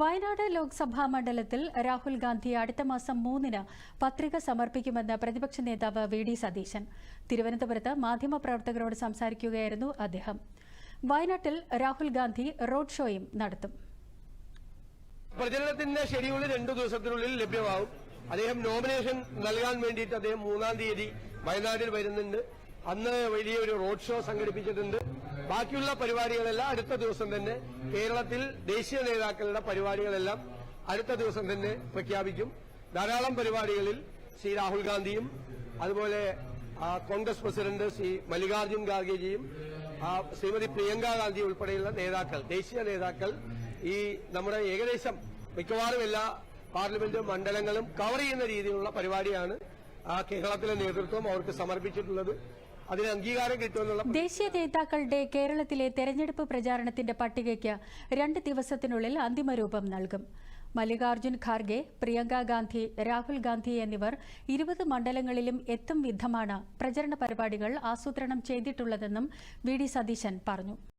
വയനാട് ലോക്സഭാ മണ്ഡലത്തിൽ രാഹുൽ ഗാന്ധി അടുത്ത മാസം മൂന്നിന് പത്രിക സമർപ്പിക്കുമെന്ന് പ്രതിപക്ഷ നേതാവ് വി ഡി സതീശൻ. തിരുവനന്തപുരത്ത് മാധ്യമപ്രവർത്തകരോട് സംസാരിക്കുകയായിരുന്നു അദ്ദേഹം. വയനാട്ടിൽ രാഹുൽ ഗാന്ധി റോഡ് ഷോയും നടത്തും. പ്രചരണത്തിന്റെ ഷെഡ്യൂൾ രണ്ടു ദിവസത്തിനുള്ളിൽ ലഭ്യമാവും. അദ്ദേഹം നോമിനേഷൻ നൽകാൻ വേണ്ടിയിട്ട് അദ്ദേഹം മൂന്നാം തീയതി വയനാട്ടിൽ വരുന്നുണ്ട്. അന്ന് വലിയൊരു റോഡ് ഷോ സംഘടിപ്പിച്ചിട്ടുണ്ട്. ബാക്കിയുള്ള പരിപാടികളെല്ലാം അടുത്ത ദിവസം തന്നെ കേരളത്തിൽ ദേശീയ നേതാക്കളുടെ പരിപാടികളെല്ലാം അടുത്ത ദിവസം തന്നെ പ്രഖ്യാപിക്കും. ധാരാളം പരിപാടികളിൽ ശ്രീ രാഹുൽ ഗാന്ധിയും അതുപോലെ കോൺഗ്രസ് പ്രസിഡന്റ് ശ്രീ മല്ലികാർജുൻ ഖാർഗെജിയും ശ്രീമതി പ്രിയങ്ക ഗാന്ധി ഉൾപ്പെടെയുള്ള നേതാക്കൾ ദേശീയ നേതാക്കൾ ഈ നമ്മുടെ ഏകദേശം മിക്കവാറും എല്ലാ പാർലമെന്റ് മണ്ഡലങ്ങളും കവർ ചെയ്യുന്ന രീതിയിലുള്ള പരിപാടിയാണ് കേരളത്തിലെ നേതൃത്വം അവർക്ക് സമർപ്പിച്ചിട്ടുള്ളത്. അതിന് അംഗീകാരം കിട്ടുമെന്നുള്ള ദേശീയ നേതാക്കളുടെ കേരളത്തിലെ തെരഞ്ഞെടുപ്പ് പ്രചാരണത്തിന്റെ പട്ടികയ്ക്ക് രണ്ട് ദിവസത്തിനുള്ളിൽ അന്തിമരൂപം നൽകും. മല്ലികാർജുൻ ഖാർഗെ പ്രിയങ്ക ഗാന്ധി രാഹുൽ ഗാന്ധി എന്നിവർ ഇരുപത് മണ്ഡലങ്ങളിലും എത്തും വിധമാണ് പ്രചരണ പരിപാടികൾ ആസൂത്രണം ചെയ്തിട്ടുള്ളതെന്നും വി ഡി സതീശൻ പറഞ്ഞു.